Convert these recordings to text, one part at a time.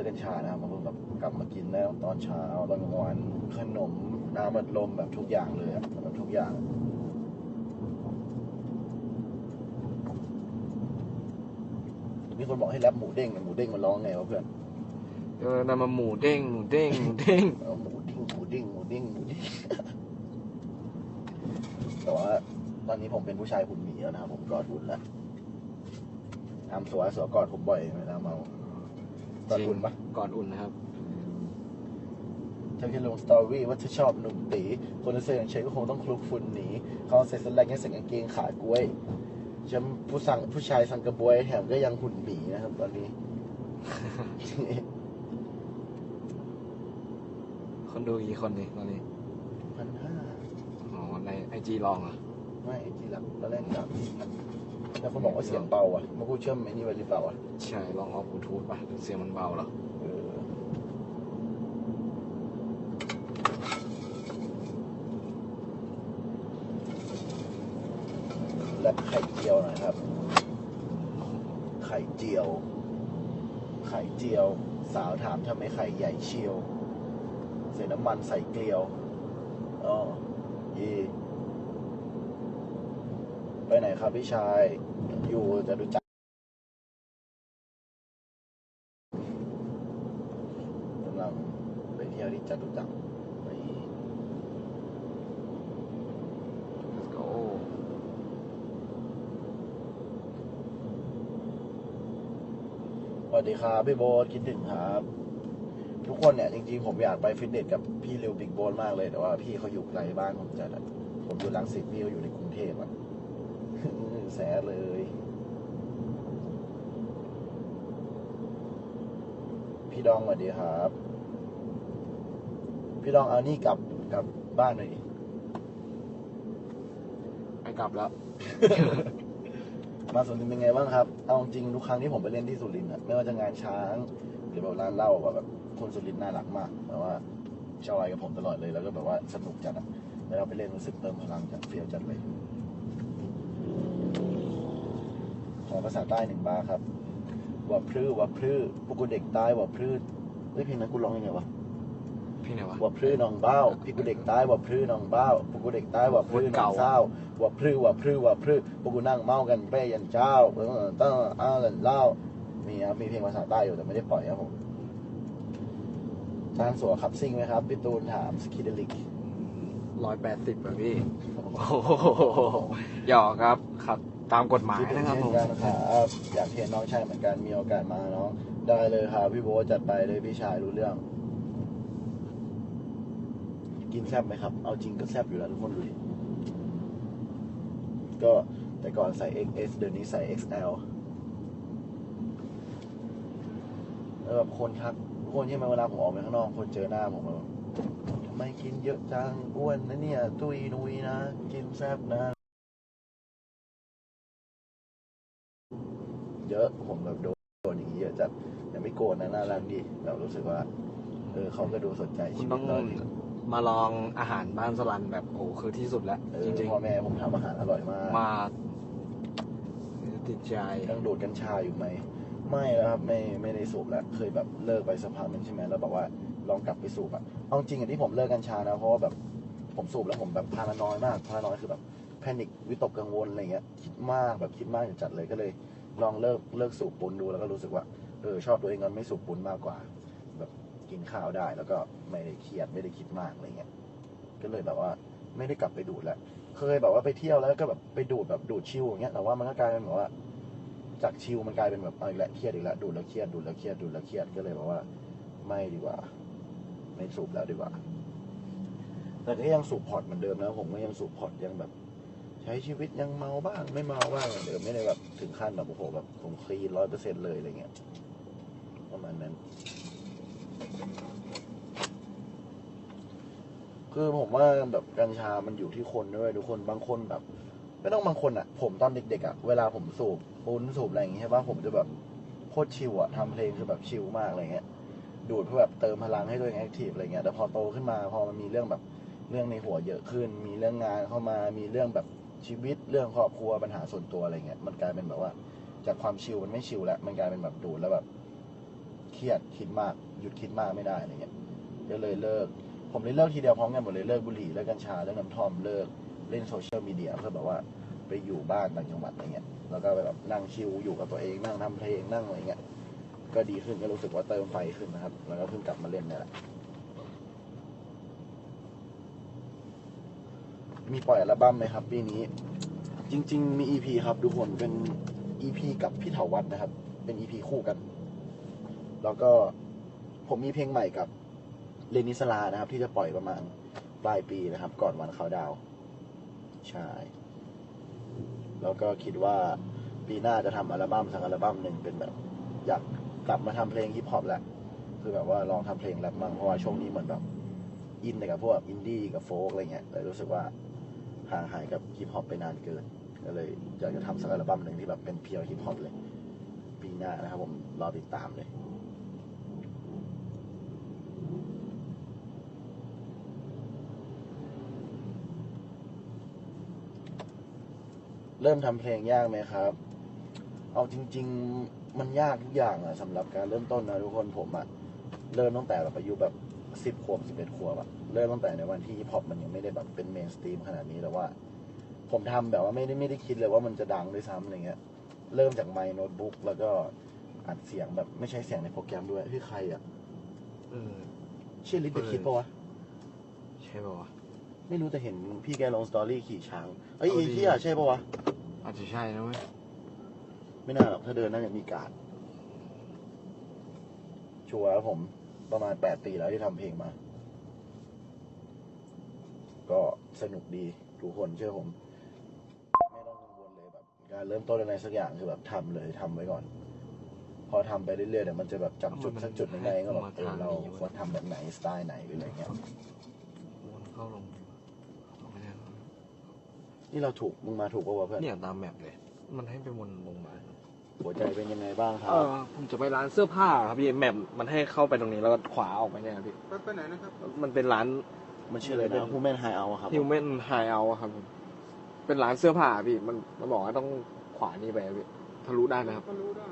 ลิกกัญชานะครับผมแบบกลับมากินแล้วตอนเช้าตอนกลางวันขนมน้ำอัดลมแบบทุกอย่างเลยอะแบบทุกอย่างมีคนบอกให้แรปหมูเด้งหมูเด้งมันร้องไงวะเพื่อนเออนั่นมาหมูเด้งหมูเด้งหมูเด้งเอาหมูดิ้งหมูดิ้งหมูดิ้งหมูดิ้งแต่ว่าตอนนี้ผมเป็นผู้ชายหุ่นหมีแล้วนะครับผมกอดหุ่นแล้วทำสวยสวยกอดผมบ่อยเวลาเมา กอดหุ่นปะก่อนอุ่นนะครับเธอแค่ลงสตอรี่ว่าเธอชอบหนุ่มตี คนเสื้ออย่างเชยก็คงต้องคลุกฝุ่นหนีเขาใส่สแลกให้ใส่กางเกงขากล้วยฉันผู้สั่งผู้ชายสั่งกระบวยแถมก็ยังหุ่นหมีนะครับ ตอนนี้ คนดูกี่คนดิตอนนี้พันห้าอ๋อในไอจีลองอะ ไม่ทีหลังตอนแรกสา มสี่พันแต่คนบอกว่าเสียงเบาอะมาพูดเชื่อมไอ้นี่ไว้หรือเปล่าอะใช่ลองเอาบลูทูธป่ะเสียงมันเบาเหรอเออและไข่เจียวหน่อยครับ ไข่เจียว ไข่เจียว สาวถามทำไมไข่ใหญ่เชียว ใส่น้ำมันใส่เกลียวอ๋อยีไปไหน ครับพี่ชาย อยู่จะดูจักรกำลังไปเที่ยวที่จตุจักรไป let's go สวัสดีครับพี่โบ๊ทคิดถึงครับ ทุกคนเนี่ยจริงๆผมอยากไปฟิตเนสกับพี่เร็วบิ๊กโบ๊ทมากเลยแต่ว่าพี่เขาอยู่ไกลบ้านผมจัดอะผมอยู่ลังสิตพี่เขาอยู่ในกรุงเทพอะ แสเลย พี่ดองสวัสดีครับ พี่ดองเอานี่กลับกลับบ้านหน่อยดิไปกลับแล้ว มาสุรินทร์เป็นไงบ้างครับ เอาจริงทุกครั้งที่ผมไปเล่นที่สุรินทร์อะไม่ว่าจะงานช้าง หรือแบบร้านเหล้าอะแบบคนสุรินทร์น่ารักมากแบบว่าชาวไร่กับผมตลอดเลยแล้วก็แบบว่าสนุกจัดอะแล้วเราไปเล่นรู้สึกเติมพลังจัดเฟียวจัดเลย ขอภาษาใต้หนึ่งบาร์ครับว่าพลื้ว่าพลื้พวกกูเด็กใต้ว่าพลื้เฮ้ยเพลงนั้นกูร้องยังไงวะพี่ไหนวะ ว่าพลื้น้องเบ้าพี่กูเด็กใต้ว่าพลื้น้องเบ้าพวกกูเด็กใต้ว่าพลื้น้องเศร้าว่าพลื้ว่าพลื้ว่าพลื้พวกกูนั่งเมากันไปยันเจ้าเออต้องอ้าวกันเล่ามีครับมีเพลงภาษาใต้อยู่แต่ไม่ได้ปล่อยครับผมจานสัวขับซิ่งไหมครับพี่ตูนถามสกิดลิกร้อยแปดสิบแบบพี่โอ้โหหยอกครับขับ ตามกฎหมายนะครับผมอยากเห็นน้องชายเหมือนกันมีโอกาสมาเน้องได้เลยครับพี่โบจัดไปเลยพี่ชายรู้เรื่อง กินแซบไหมครับ เอาจริงก็แซบอยู่แล้วทุกคนดูดิก็แต่ก่อนใส่ XS เดี๋ยวนี้ใส่ XL แล้วแบบคนทักคนใช่ไหมเวลาผมออกไปข้างนอก คนเจอหน้าผมแบบทำไมกินเยอะจังอ้วนนะเนี่ย ตุยนุยนะ กินแซบนะ เยอะ ผมแบบโดนโดนอย่างนี้เยอะจัดยังไม่โกรธนะน่ารักดีแบบรู้สึกว่า เออเขาก็ดูสนใจคุชีณวิต้ตองเราดีมาลองอาหารบ้านสลันแบบโอ้คือที่สุดแล้วเอจอริงพ่อแม่ผมทำอาหารอร่อยมาก ๆ มาติดใจ ยังดูดกัญชาอยู่ไหม ไม่แล้วครับไม่ไม่ได้สูบแล้วเคยแบบเลิกไปสักพักหนึงใช่ไหมแล้วบอกว่าลองกลับไปสูบอะเอาจริงอะที่ผมเลิกกัญชานะเพราะว่าแบบผมสูบแล้วผมแบบพารานอยมากพารานอยคือแบบแพนิควิตกกังวลอะไรเงี้ยคิดมากแบบคิดมากจัดเลยก็เลย ลองเลิกเลิกสูบปุนดูแล้วก็รู้สึกว่าเออชอบตัวเองกันไม่สูบปุนมากกว่า แบบกินข้าวได้แล้วก็ไม่ได้เครียดไม่ได้คิดมากอะไรเงี้ยก็เลยแบบว่าไม่ได้กลับไปดูดแล้วเคยแบบว่าไปเที่ยวแล้วก็แบบไปดูดแบบดูดชิลอย่างเงี้ยแต่ว่ามันก็กลายเป็นแบบว่า จากชิลมันกลายเป็นแบบอาอีกแล้วเครียดอีกแล้วดูดแล้วเครียดดูดแล้วเครียดดูดแล้วเครียดก็เลยแบบว่า ไม่ดีกว่า ไม่สูบแล้วดีกว่า แต่ก็ยังสูบพอร์ตเหมือนเดิมนะผมก็ยังสูบพอร์ตยังแบบ ช้ชีวิตยังเมาบ้างไม่เมาบ้างเหมือนเดิมไม่ได้แบบถึงขั้นแบบโอ้โหแบบผมคลีนร้อยเปอร์เซ็นเลยอะไรเงี้ยประมาณนั้น คือผมว่าแบบกัญชามันอยู่ที่คนด้วยทุกคนบางคนแบบ ไม่ต้องบางคนอะ ผมตอนเด็กๆอะเวลาผมสูบปุ้นสูบอะไรอย่างเงี้ยใช่ปะผมจะแบบโคตรชิลอะทำเพลงคือแบบชิลมากอะไรเงี้ยดูดเพื่อแบบเติมพลังให้ตัวเองแอคทีฟอะไรเงี้ยแต่พอโตขึ้นมาพอมันมีเรื่องแบบเรื่องในหัวเยอะขึ้น มีเรื่องงานเข้ามา มีเรื่องแบบ ชีวิตเรื่องครอบครัวปัญหาส่วนตัวอะไรเงี้ยมันกลายเป็นแบบว่า จากความชิลมันไม่ชิลแล้วมันกลายเป็นแบบดูดแล้วแบบเครียดคิดมากหยุดคิดมากไม่ได้อะไรเงี้ยก็เลยเลิก ผมเลยเลิกทีเดียวพร้อมกันหมดเลยเลิกบุหรี่เลิกกัญชาเลิกน้ำท่อมเลิกเล่นโซเชียลมีเดียเพื่อแบบว่าไปอยู่บ้านต่างจังหวัดอะไรเงี้ยแล้วก็ไปแบบนั่งชิลอยู่กับตัวเองนั่งทำเพลงนั่งอะไรเงี้ยก็ดีขึ้นก็รู้สึกว่าเติมไฟขึ้นนะครับ แล้วก็เพิ่งกลับมาเล่นเนี่ยแหละ มีปล่อยอัลบั้มไหมครับปีนี้ จริง ๆ มี EP ครับทุกคนเป็น EP กับพี่เถาวัดนะครับ เป็น EP คู่กัน แล้วก็ผมมีเพลงใหม่กับเรนิสลานะครับ ที่จะปล่อยประมาณปลายปีนะครับ ก่อนวันเขาดาวน์ใช่แล้วก็คิดว่าปีหน้าจะทำอัลบั้มสักอัลบั้มหนึ่งเป็นแบบ อยากกลับมาทำเพลงฮิปฮอปแหละคือแบบว่าลองทำเพลงแรปมั่งเพราะว่าช่วงนี้เหมือนแบบอินแต่กับพวกอินดี้กับโฟกอะไรเงี้ยเลยรู้สึกว่า ห่างหายกับฮิปฮอปไปนานเกิน ก็เลยอยากจะทำสักอัลบั้มหนึ่งที่แบบเป็นเพียวฮิปฮอปเลย ปีหน้านะครับผมรอติดตามเลยเริ่มทำเพลงยากไหมครับ เอาจริง ๆ มันยากทุกอย่างอะสำหรับการเริ่มต้นนะทุกคนผมอะเริ่มตั้งแต่แบบอายุแบบ สิบขวบสิบเอ็ดขวบอะเริ่มตั้งแต่ในวันที่ฮิปฮอปมันยังไม่ได้แบบเป็นเมนสตรีมขนาดนี้แต่ว่า ผมทำแบบว่าไม่ได้ไม่ได้คิดเลยว่ามันจะดังด้วยซ้ำอะไรเงี้ย เริ่มจากไมค์โน้ตบุ๊กแล้วก็อัดเสียงแบบไม่ใช่เสียงในโปรแกรมด้วยคือใครอะเออเชื่อลิปเดคิดปะวะใช่ป่าวะไม่รู้แต่เห็นพี่แกลงสตอรี่ขี่ช้างเอ้ยเอาไอ้ดีที่อะใช่ปะวะอาจจะใช่นะเว้ยไม่น่าหรอกถ้าเดินน่าจะมีการดชัวร์ครับผม ประมาณแปดปีแล้วที่ทำเพลงมา ก็สนุกดีทุกคนเชื่อผม ไม่ต้องกังวลเลยแบบการเริ่มต้นอะไรสักอย่างคือแบบทำเลยทำไว้ก่อน พอทำไปเรื่อยๆเดี๋ยวมันจะแบบจับจุดสักจุดหนึ่งได้ก็แบบเออเราควรทำแบบไหนสไตล์ไหนหรืออะไรเงี้ยวนเข้าลงเอาไม่ได้นี่เราถูกมึงมาถูกปะวะเพื่อนเนี่ยตามแมปเลย มันให้ไปวนลงมา หัวใจเป็นยังไงบ้างครัเอบอผมจะไปร้านเสื้อผ้าครับพี่แมปมันให้เข้าไปตรงนี้แล้วก็ขวาออกไปเนี่ยครับพี่ไปไปไหนนะครับมันเป็นร้าน มันชื่ออะไรนะฮูแมนไฮเอาครับ ฮิวแมนไฮเอาครับผมเป็นร้านเสื้อผ้าพี่ มันมันบอกว่าต้องขวานี่ไปครับพี่ทะลุได้ไหมครับก็รู้ได้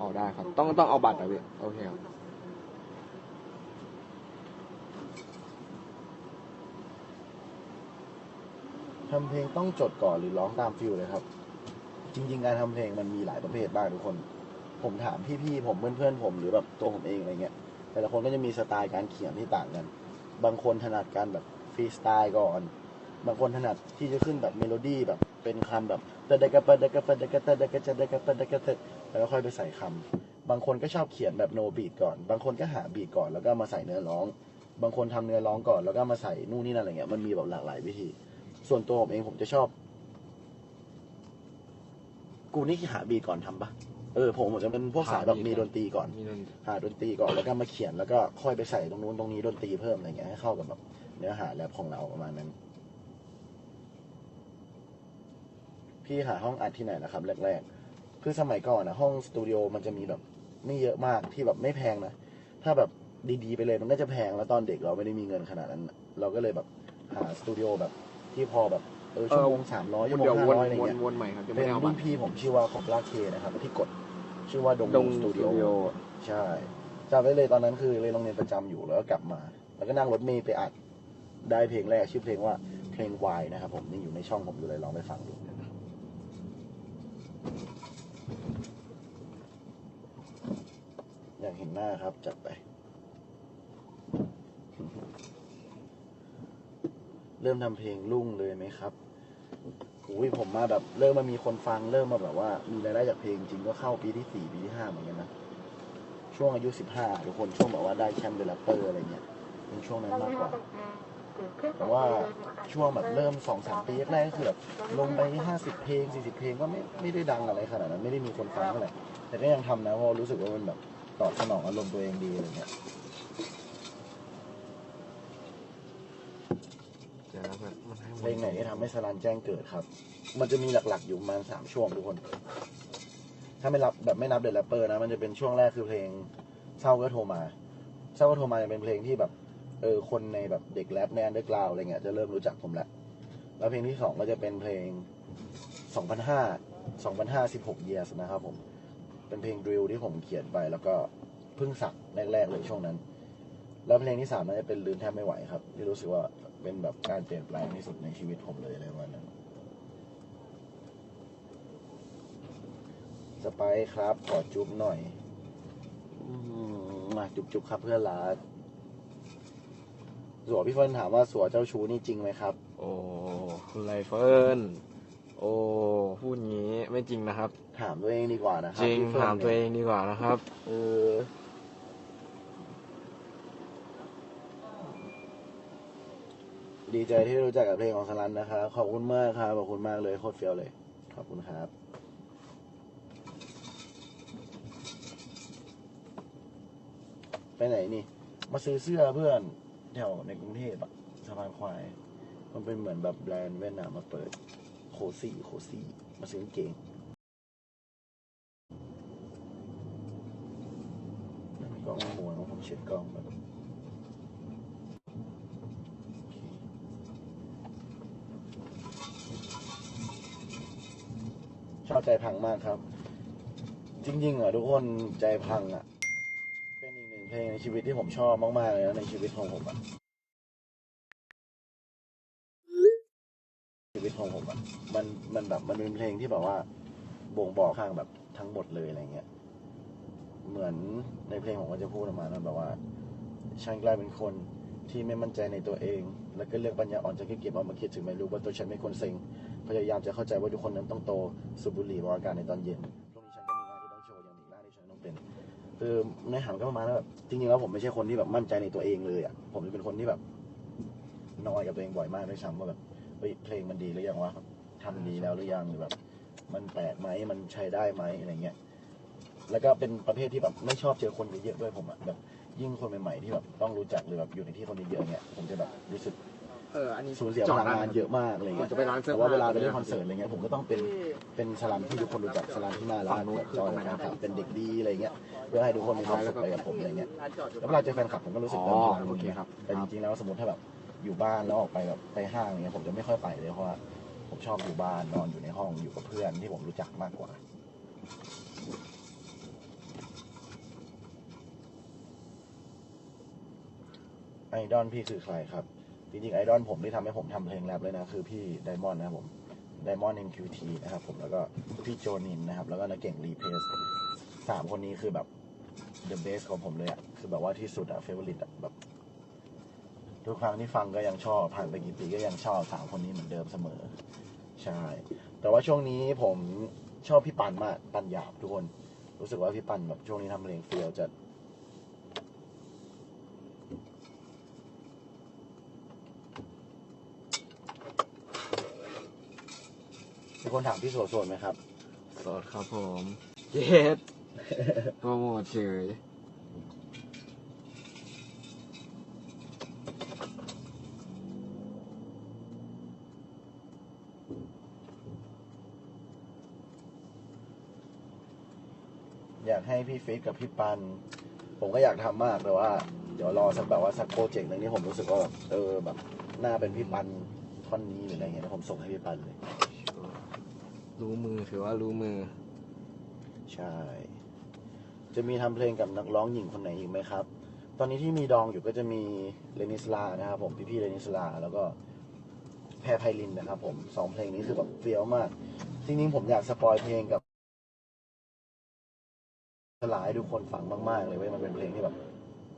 ออกได้ครับ ต้องต้องเอาบัตรอะพี่โอเคครับทำเพลงต้องจดก่อนหรือร้องตามฟิลเลยครับ จริง ๆ การทำเพลงมันมีหลายประเภทบ้างทุกคน ผมถามพี่ๆผมเพื่อนๆผมหรือแบบตัวผมเองอะไรเงี้ย แต่ละคนก็จะมีสไตล์การเขียนที่ต่างกัน บางคนถนัดการแบบฟรีสไตล์ก่อน บางคนถนัดที่จะขึ้นแบบเมโลดี้แบบเป็นคำแบบตะดะกะปะดะกะเปะดะกะเตะดะกะจะดะกะเปะดะกะเตะแล้วค่อยไปใส่คำบางคนก็ชอบเขียนแบบโนบีทก่อน บางคนก็หาบีทก่อนแล้วก็มาใส่เนื้อร้อง บางคนทำเนื้อร้องก่อนแล้วก็มาใส่นู่นนี่นั่นอะไรเงี้ย มันมีแบบหลากหลายวิธี ส่วนตัวผมเองผมจะชอบ กูนี่หาบีทก่อนทำปะเออผมผมจะเป็นพวกสายแบบมีดนตรีก่อน มีดนหาดนตรีก่อนแล้วก็มาเขียนแล้วก็ค่อยไปใส่ตรงนู้นตรงนี้ดนตรีเพิ่มอะไรเงี้ยให้เข้ากับแบบเนื้อหาแรปของเราประมาณนั้น พี่หาห้องอัดที่ไหนนะครับ แรกๆคือสมัยก่อนนะห้องสตูดิโอมันจะมีแบบไม่เยอะมากที่แบบไม่แพงนะถ้าแบบดีๆไปเลยมันก็จะแพงแล้วตอนเด็กเราไม่ได้มีเงินขนาดนั้น เราก็เลยแบบหาสตูดิโอแบบที่พอแบบ เออชั่วโมงสามร้อยชั่วโมงเดี๋ยวห้าวนร้อยอะไรวนเงี้ยวนใหม่ครับจะเป็ไม่นได้เอาบัรุ่ตนร พี่ผมชื่อว่าของลาเคนะครับที่กดชื่อว่าดงดงสสตูตูดิดิโอโอใช่จำได้เลยตอนนั้นคือเรียนโรงเรียนประจำอยู่แล้วก็กลับมา แล้วก็นั่งรถเมล์ไปอัดได้เพลงแรกชื่อเพลงว่าเพลงวายนะครับผมยังอยู่ในช่องผมอยู่เลยลองไปฟังดู อยากเห็นหน้าครับจัดไป เริ่มทำเพลงรุ่งเลยไหมครับอุ้ยผมมาแบบเริ่มมามีคนฟังเริ่มมาแบบว่า มีรายได้จากเพลงจริงก็เข้าปีที่สี่ปีที่ห้าเหมือนกันนะช่วงอายุสิบห้าทุกคนช่วงแบบว่าได้แชมป์เดลัปเปอร์อะไรเงี้ยเป็นช่วงนั้นมากกว่าแต่ว่าช่วงแบบเริ่มสองสามปีแรกก็คือแบบลงไปห้าสิบเพลงสี่สิบเพลงก็ไม่ไม่ได้ดังอะไรขนาดนั้นไม่ได้มีคนฟังเท่าไหร่แต่ก็ยังทำนะเพราะรู้สึกว่ามันแบบตอบสนองอารมณ์ตัวเองดีอะไรเงี้ย เดี๋ยว นะแบบมันให้วนเพลงไหนที่ทำให้สลันแจ้งเกิดครับ มันจะมีหลักๆอยู่ประมาณสามช่วงทุกคน ถ้าไม่รับแบบไม่นับเดอะแรปเปอร์นะ มันจะเป็นช่วงแรกคือเพลงเศร้าก็โทรมา เศร้าก็โทรมาจะเป็นเพลงที่แบบ เออ คนในแบบเด็กแรปในอันเดอร์กราวอะไรเงี้ยจะเริ่มรู้จักผมแล้วแล้วเพลงที่สองก็จะเป็นเพลง2005 2005 16 years นะครับผม เป็นเพลงดริลที่ผมเขียนไปแล้วก็เพิ่งสักแรกๆเลยช่วงนั้น แล้วเพลงที่สามน่าจะเป็นลืมแทบไม่ไหวครับ ที่รู้สึกว่า เป็นแบบการเปลี่ยนแปลงที่สุดในชีวิตผมเลยอะไรประมาณนั้นสไปซ์ครับ ขอจุ๊บหน่อยอืมมาจุ๊บจุ๊บครับเพื่อนรักสัวพี่เฟิร์นถามว่าสัวเจ้าชู้นี่จริงไหมครับ โอ้คุณไรเฟิร์นโอ้พูดงี้ไม่จริงนะครับ ถามตัวเองดีกว่านะครัจริงพี่ฟิถามนี่ยตัวเองดีกว่านะครับ เออ ดีใจที่ได้รู้จักกับเพลงของสลันนะครับ ขอบคุณมากครับ ขอบคุณมากเลยโคตรเฟี้ยวเลย ขอบคุณครับ ไปไหนนี่ มาซื้อเสื้อเพื่อนแถวในกรุงเทพอะสะพานควาย มันเป็นเหมือนแบบแบรนด์เวียดนามมาเปิด โคซี่โคซี่มาซื้อกางเกงกล้องมัวของผมเช็ดกล้องแบบ ชอบใจพังมากครับ จริงๆอะทุกคนใจพังอะ เป็นอีกหนึ่งเพลงในชีวิตที่ผมชอบมากๆเลยนะในชีวิตของผมอะชีวิตของผมอะมันมันแบบมันเป็นเพลงที่แบบว่า บ่งบอกข้างแบบทั้งหมดเลยอะไรเงี้ยเหมือนในเพลงผมก็จะพูดออกมานะแบบว่าฉันกลายเป็นคนที่ไม่มั่นใจในตัวเอง แล้วก็เลือกปัญญาอ่อนจะเก็บเอามาคิดถึงไม่รู้ว่าตัวฉันไม่ควรเซ็ง ยายามจะเข้าใจว่าทุกคนนั้นต้องโตสูบบุหรี่วางอากาศในตอนเย็นพรุ่งนี้ฉันก็มีงานที่ต้องโชว์อยังอีกหน้าที่ฉันต้องเป็นคือในหางก็ประมาณว่าแบบจริงๆแล้วผมไม่ใช่คนที่แบบมั่นใจในตัวเองเลยอะผมจะเป็นคนที่แบบนอยกับตัวเองบ่อยมากด้วยซ้ำว่าแบบเฮ้ยเพลงมันดีหรือยังวะทำดีแล้วหรือยังหรือแบบ มันแปลกไหมมันใช้ได้ไหมอะไรเงี้ยแล้วก็เป็นประเภทที่แบบไม่ชอบเจอคนเยอะๆด้วยผมอะแบบยิ่งคนใหม่ๆที่แบบต้องรู้จักหรือแบบอยู่ในที่คนเยอะๆเนี่ยผมจะแบบรู้สึก เอออันนี้สูญเสียพลังงานเยอะมากอะไรผมเงี้ยจะไปร้านเสื้อแต่ว่าผ้าเวลาไปเล่นคอนเสิร์ตอะไรเงี้ยผมก็ต้องเป็นเป็นสลัมที่ทุกคนรู้จักสลัมที่น่ารักฝั่งนู้นแบบคือจอยตรงไหนนะนะครับเป็นเด็กดีอะไรเงี้ยเพื่อให้ทุกคนมีความสุขไปกับผมอะไรเงี้ยแล้วเวลาเจอแฟนคลับผมก็รู้สึกอ๋เติมอพลังโอเคครับแต่จริงๆแล้วสมมติถ้าแบบอยู่บ้านแล้วออกไปแบบไปห้างเงี้ยผมจะไม่ค่อยไปเลยเพราะว่าผมชอบอยู่บ้านนอนอยู่ในห้องอยู่กับเพื่อนที่ผมรู้จักมากกว่าไอดอลพี่คือใครครับ จริงๆไอดอลผมที่ทำให้ผมทำเพลงแรปเลยนะคือพี่ไดมอนด์นะครับผมไดมอนด์ MQT นะครับผมแล้วก็พี่โจนินนะครับ แล้วก็นักเก่งรีเพสสามคนนี้คือแบบ the best ของผมเลยอะคือแบบว่าที่สุดอะเฟเวอร์ลิตอะแบบ ทุกครั้งที่ฟังก็ยังชอบ ผ่านไปกี่ปีก็ยังชอบสามคนนี้เหมือนเดิมเสมอ ใช่ แต่ว่าช่วงนี้ผมชอบพี่ปันมาก ปันหยาบทุกคน รู้สึกว่าพี่ปันแบบช่วงนี้ทำเพลงเฟียวจะ คนถามพี่โสดโสดไหมครับสดครับผมเย็ดโปรโมทเฉยอยากให้พี่ฟิตกับพี่ปัน ผมก็อยากทำมากแต่ว่า เดี๋ยวรอสักแบบว่าสักโปรเจกต์หนึ่งที่ผมรู้สึกว่าแบบเออแบบน่าเป็นพี่ปันท่อนนี้หรืออะไรเงี้ยแล้วผมส่งให้พี่ปันเลย รู้มือถือว่ารู้มือ ใช่ จะมีทำเพลงกับนักร้องหญิงคนไหนอีกไหมครับ ตอนนี้ที่มีดองอยู่ก็จะมีเลนิสลานะครับผมพี่ๆเลนิสลา แล้วก็แพรไพลินนะครับผมสองเพลงนี้คือแบบเฟี้ยวมาก จริงๆผมอยากสปอยเพลงกับสลายทุกคนฟังมากๆเลยเว้ยมันเป็นเพลงที่แบบ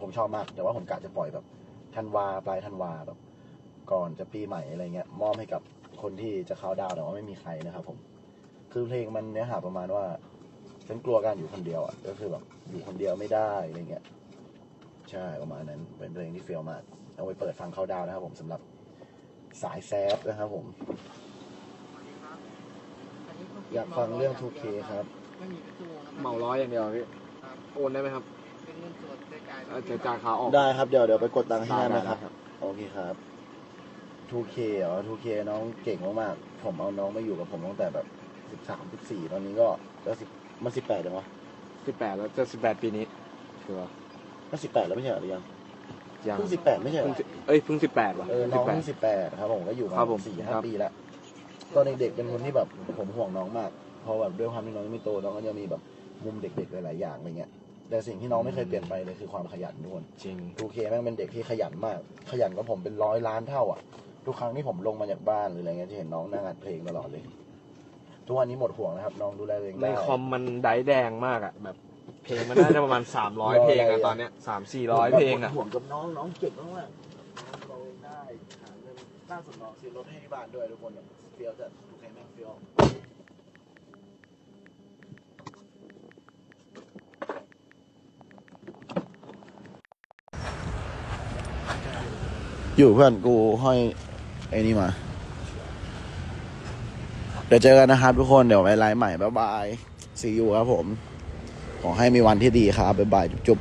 ผมชอบมาก แต่ว่าผมกะจะปล่อยแบบธันวาปลายธันวาแบบ ก่อนจะปีใหม่อะไรเงี้ยมอบให้กับคนที่จะเข้าดาวแต่ว่าไม่มีใครนะครับผม คือเพลงมันเนื้อหาประมาณว่า ฉันกลัวการอยู่คนเดียวอะก็คือแบบอยู่คนเดียวไม่ได้อะไรเงี้ยใช่ประมาณนั้นเป็นเพลงที่เฟี้ยวมากเอาไว้เปิดฟังเข้าดาวน์นะครับผมสำหรับสายแซฟนะครับผม อยากฟังเรื่อง 2K ครับไม่มีกระทรวงครับเหมาร้อยอย่างเดียวพี่ครับโอนได้ไหมครับเป็นเงินสดได้จ่ายเออจะจ่ายขาออกได้ครับเดี๋ยวเดี๋ยวไปกดตังค์ให้ได้ได้ไหมได้ครับครับ โอเคครับ 2K เหรอ 2K น้องเก่งมากๆผมเอาน้องมาอยู่กับผมตั้งแต่แบบ สิบสามสิบสี่ตอนนี้ก็ก็สิบมันสิบแปดจังวะสิบแปดแล้วจะสิบแปดปีนี้คือว่าก็สิบแปดแล้วไม่ใช่เหรอหรือยังยังเพิ่งสิบแปดไม่ใช่เหรเพิ่องสิเอ้ยเพิ่งสิบแปดว่ะเออน้สิอบงแปดเพิ่งสิบแปดครับผมก็อยู่มาครับผมสี่ห้าครับ ปีแล้วตอนเด็กๆเป็นคนที่แบบผมห่วงน้องมากเพราะแบบด้วยความที่น้องยังไม่โตน้องก็จะมีแบบมุมเด็กๆหลายๆอย่างอะไรเงี้ยแต่สิ่งที่น้องไม่เคยเปลี่ยนไปเลยคือความขยันทุกคน จริง ทูเคแม่งเป็นเด็กที่ขยันมาก ขยันกว่าผมเป็นร้อยล้านเท่าอะ ทุกครั้งที่ผมลงมาจากบ้านหรืออะไรเงี้ยจะเห็นน้องนั่งอัดเพลงตลอดเลย ทุกวันนี้หมดห่วงนะครับน้องดูแลตัวเองในได้ คอมมันไดแดงมากอะแบบเพลงมันน่าจะประมาณสามร้อยเพลงอะตอนเนี้ยสามสี่ร้อยเพลงอะห่วงกับน้องน้องเก่งมากๆน้องเราเองได้หาเงินล่าสุดน้องซื้อรถให้ที่บ้านด้วยทุกคนแบบเฟี้ยวจัดทูเครแม่งเฟี้ยวอยู่เพื่อนกูห้อยไอ้นี่มา เดี๋ยวเจอกันนะครับทุกคนเดี๋ยวไว้ไลฟ์ใหม่บ๊ายบายซีอูครับผม ขอให้มีวันที่ดีครับบ๊ายบายจุ๊บ